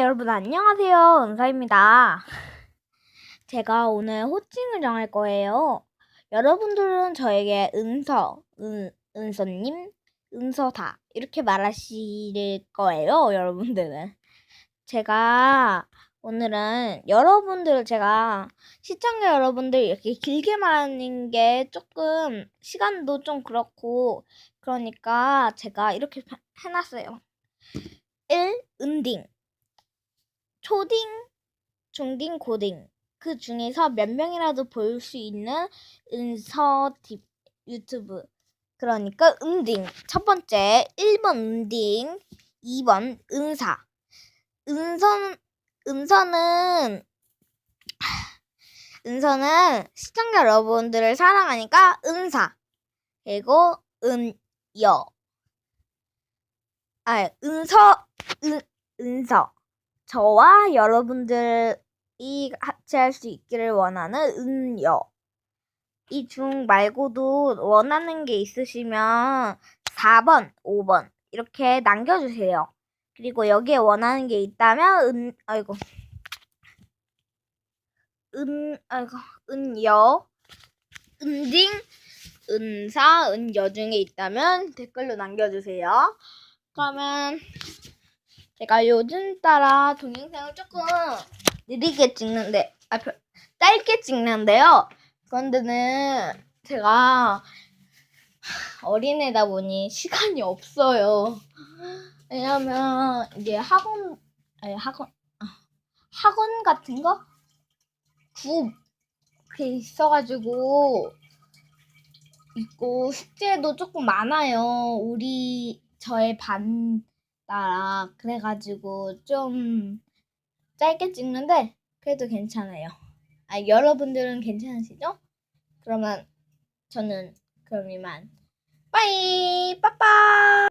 여러분 안녕하세요. 은서입니다. 제가 오늘 호칭을 정할 거예요. 여러분들은 저에게 은서, 은, 은서님, 은서다 이렇게 말하실 거예요. 여러분들은. 제가 오늘은 여러분들 제가 시청자 여러분들 이렇게 길게 말하는 게 조금 시간도 좀 그렇고 그러니까 제가 이렇게 해놨어요. 1. 은딩 초딩, 중딩, 고딩. 그 중에서 몇 명이라도 볼 수 있는 은서팁 유튜브. 그러니까 은딩. 첫 번째 1번 은딩 2번 은사. 은선 은서는 은서는 시청자 여러분들을 사랑하니까 은사. 그리고 은여. 아 은서 은 은서 저와 여러분들이 같이 할수 있기를 원하는 은여. 이중 말고도 원하는 게 있으시면 4번, 5번 이렇게 남겨주세요. 그리고 여기에 원하는 게 있다면 은, 아이고, 은, 아이고, 은여, 은딩, 은사, 은여 중에 있다면 댓글로 남겨주세요. 그러면 제가 요즘 따라 동영상을 조금 느리게 찍는데, 아, 별- 짧게 찍는데요. 그런데는 제가 어린애다 보니 시간이 없어요. 왜냐면 이게 학원, 아니 학원, 아, 학원 같은 거? 구, 그게 있어가지고, 있고, 숙제도 조금 많아요. 우리, 저의 반, 따라 그래가지고 좀 짧게 찍는데 그래도 괜찮아요. 아 여러분들은 괜찮으시죠? 그러면 저는 그럼 이만 빠이 빠빠